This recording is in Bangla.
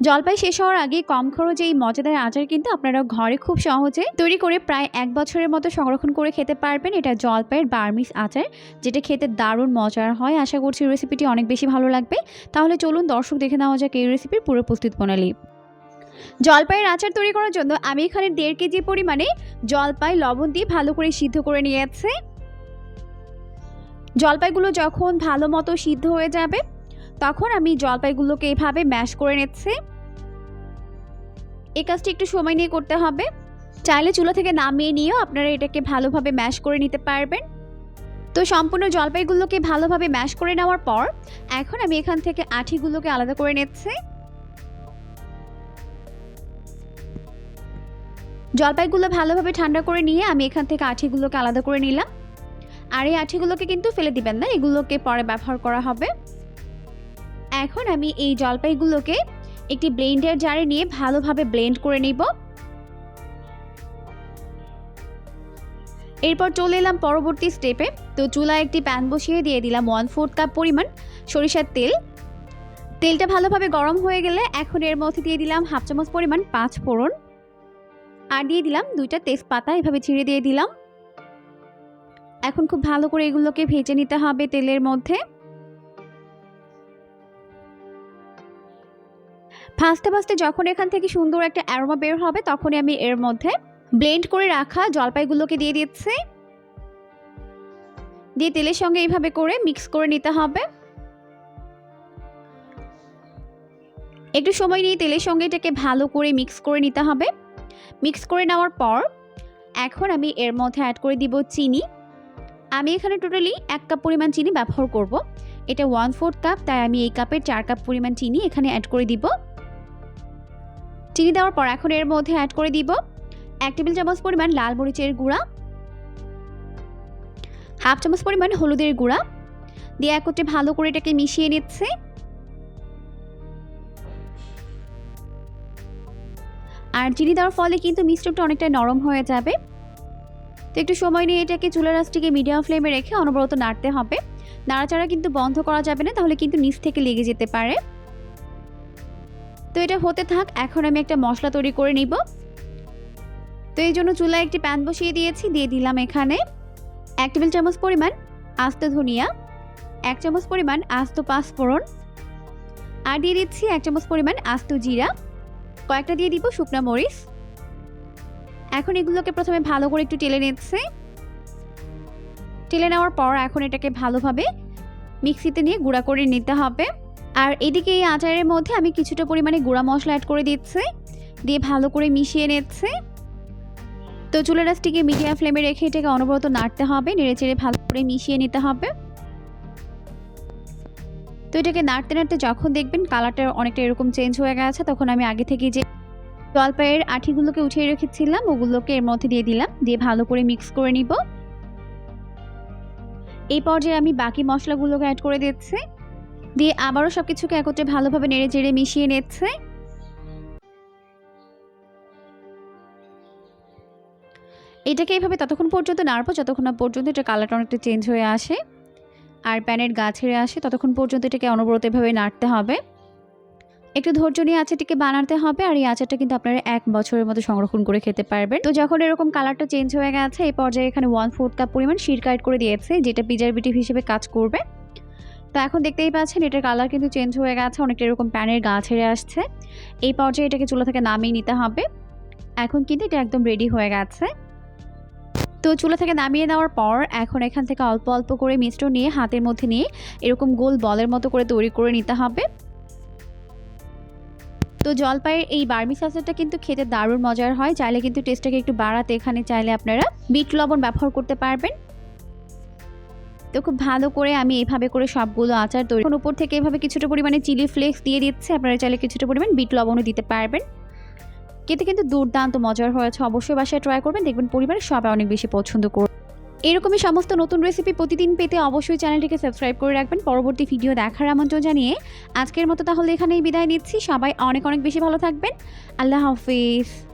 জলপাই শেষ হওয়ার আগে কম খরচে এই মজাদার আচার কিন্তু আপনারা ঘরে খুব সহজে তৈরি করে প্রায় এক বছরের মতো সংরক্ষণ করে খেতে পারবেন। এটা জলপাইয়ের বার্মিস আচার, যেটা খেতে দারুণ মজার হয়। আশা করছি রেসিপিটি অনেক বেশি ভালো লাগবে। তাহলে চলুন দর্শক দেখে নেওয়া যাক এই রেসিপির পুরো প্রস্তুত প্রণালী জলপাইয়ের আচার তৈরি করার জন্য আমি এখানে দেড় কেজি পরিমাণে জলপাই লবণ দিয়ে ভালো করে সিদ্ধ করে নিয়েছি। জলপাইগুলো যখন ভালো মতো সিদ্ধ হয়ে যাবে তখন আমি জলপাইগুলোকে এভাবে ম্যাশ করে নিচ্ছি। এই কাজটি একটু সময় নিয়ে করতে হবে। চাইলে চুলা থেকে নামিয়ে নিয়েও আপনারা এটাকে ভালোভাবে ম্যাশ করে নিতে পারবেন। তো সম্পূর্ণ জলপাইগুলোকে ভালোভাবে ম্যাশ করে নেওয়ার পর, এখন আমি এখান থেকে আঠিগুলোকে আলাদা করে নিচ্ছি। জলপাইগুলো ভালোভাবে ঠান্ডা করে নিয়ে আমি এখান থেকে আঠিগুলোকে আলাদা করে নিলাম। আর এই আঠিগুলোকে কিন্তু ফেলে দিবেন না, এগুলোকে পরে ব্যবহার করা হবে। এখন আমি এই জলপাইগুলোকে একটি ব্লেন্ডার জারে নিয়ে ভালোভাবে ব্লেন্ড করে নিব। এরপর চলে এলাম পরবর্তী স্টেপে। তো চুলায় একটি প্যান বসিয়ে দিয়ে দিলাম ওয়ান ফোর্থ কাপ পরিমাণ সরিষার তেল। তেলটা ভালোভাবে গরম হয়ে গেলে এখন এর মধ্যে দিয়ে দিলাম হাফ চামচ পরিমাণ পাঁচ ফোড়ন। আর দিয়ে দিলাম দুইটা তেজপাতা, এভাবে ছিঁড়ে দিয়ে দিলাম। এখন খুব ভালো করে এগুলোকে ভেজে নিতে হবে তেলের মধ্যে। ভাজতে ভাজতে যখন এখান থেকে সুন্দর একটা অ্যারোমা বের হবে, তখনই আমি এর মধ্যে ব্লেন্ড করে রাখা জলপাইগুলোকে দিয়ে দিচ্ছি। দিয়ে তেলের সঙ্গে এইভাবে করে মিক্স করে নিতে হবে। একটু সময় নিয়ে তেলের সঙ্গে এটাকে ভালো করে মিক্স করে নিতে হবে। মিক্স করে নেওয়ার পর, এখন আমি এর মধ্যে অ্যাড করে দিব চিনি। আমি এখানে টোটালি এক কাপ পরিমাণ চিনি ব্যবহার করব। এটা ওয়ান ফোর্থ কাপ তাই আমি এই কাপের চার কাপ পরিমাণ চিনি এখানে অ্যাড করে দিব। চিনি দেওয়ার পর এখন এর মধ্যে অ্যাড করে দিব এক টেবিল চামচ পরিমাণ লাল মরিচের গুঁড়া, হাফ চামচ পরিমাণ হলুদের গুঁড়া দিয়ে একত্রে ভালো করে এটাকে মিশিয়ে নিচ্ছে। আর চিনি দেওয়ার ফলে কিন্তু মিশ্রণটা অনেকটা নরম হয়ে যাবে। তো একটু সময় নিয়ে এটাকে চুলা রাসটিকে মিডিয়াম ফ্লেমে রেখে অনবরত নাড়তে হবে। নাড়াচাড়া কিন্তু বন্ধ করা যাবে না, তাহলে কিন্তু নিচ থেকে লেগে যেতে পারে। তো এটা হতে থাক, এখন আমি একটা মশলা তৈরি করে নিব। তো এই জন্য চুলায় একটি প্যান বসিয়ে দিয়েছি, দিয়ে দিলাম এখানে এক টেবিল চামচ পরিমাণ আস্ত ধনিয়া, এক চামচ পরিমাণ আস্ত পাঁচফোড়ন, আর দিয়ে দিচ্ছি এক চামচ পরিমাণ আস্ত জিরা, কয়েকটা দিয়ে দিব শুকনা মরিচ। এখন এগুলোকে প্রথমে ভালো করে একটু টেলে নিচ্ছে। টেলে নেওয়ার পর এখন এটাকে ভালোভাবে মিক্সিতে নিয়ে গুঁড়া করে নিতে হবে। আর এদিকে এই আচারের মধ্যে আমি কিছুটা পরিমাণে গুঁড়া মশলা অ্যাড করে দিচ্ছি, দিয়ে ভালো করে মিশিয়ে নিচ্ছে। তো চুলের রাসটিকে মিডিয়াম ফ্লেমে রেখে এটাকে অনবরত নাড়তে হবে নেড়ে চেড়ে ভালো করে মিশিয়ে নিতে হবে। তো এটাকে নাড়তে নাড়তে যখন দেখবেন কালারটা অনেকটা এরকম চেঞ্জ হয়ে গেছে, তখন আমি আগে থেকে যে জলপাইয়ের আঠিগুলোকে উঠিয়ে রেখেছিলাম, ওগুলোকে এর মধ্যে দিয়ে দিলাম, দিয়ে ভালো করে মিক্স করে নিব। এই পর্যায়ে আমি বাকি মশলাগুলোকে অ্যাড করে দিচ্ছি দিয়ে আবারও সব কিছুকে একত্রে ভালোভাবে নেড়ে চেড়ে মিশিয়ে নিচ্ছে। এটাকে এইভাবে ততক্ষণ পর্যন্ত নাড়বো যতক্ষণ না পর্যন্ত এটা কালারটা অনেকটা চেঞ্জ হয়ে আসে আর প্যানের গা ছেড়ে আসে ততক্ষণ পর্যন্ত এটাকে অনবরত এভাবে নাড়তে হবে। একটু ধৈর্য নিয়ে আচারটিকে বানাতে হবে আর এই আচারটা কিন্তু আপনারা এক বছরের মতো সংরক্ষণ করে খেতে পারবেন। তো যখন এরকম কালারটা চেঞ্জ হয়ে গেছে এই পর্যায়ে এখানে ওয়ান ফোর্থ কাপ পরিমাণ শিরকা অ্যাড করে দিয়েছে, যেটা প্রিজারভেটিভ হিসেবে কাজ করবে। তো এখন দেখতেই পাচ্ছেন, এটার কালার কিন্তু চেঞ্জ হয়ে গেছে, অনেকটা এরকম প্যানের গা ছেড়ে আসছে। এই পর্যায়ে এটাকে চুলা থেকে নামিয়ে নিতে হবে। এখন কিন্তু এটা একদম রেডি হয়ে গেছে। তো চুলা থেকে নামিয়ে নেওয়ার পর এখন এখান থেকে অল্প অল্প করে মিশ্রণ নিয়ে হাতের মধ্যে নিয়ে এরকম গোল বলের মতো করে তৈরি করে নিতে হবে। তো জলপাইয়ের এই বার্মিস আচারটা কিন্তু খেতে দারুণ মজার হয়। চাইলে কিন্তু টেস্টটাকে একটু বাড়াতে এখানে চাইলে আপনারা বিট লবণ ব্যবহার করতে পারবেন। তো খুব ভালো করে আমি এইভাবে করে সবগুলো আচার তৈরি উপর থেকে এভাবে কিছুটা পরিমাণে চিলি ফ্লেক্স দিয়ে দিচ্ছে। আপনারা চাইলে কিছুটা পরিমাণ বিট লবণও দিতে পারবেন। খেতে কিন্তু দুর্দান্ত মজার হয়েছে অবশ্যই বাসায় ট্রাই করবেন, দেখবেন পরিবারের সবাই অনেক বেশি পছন্দ করবে এরকমই সমস্ত নতুন রেসিপি প্রতিদিন পেতে অবশ্যই চ্যানেলটিকে সাবস্ক্রাইব করে রাখবেন। পরবর্তী ভিডিও দেখার আমন্ত্রণ জানিয়ে আজকের মতো তাহলে এখানেই বিদায় নিচ্ছি। সবাই অনেক অনেক বেশি ভালো থাকবেন। আল্লাহ হাফিজ।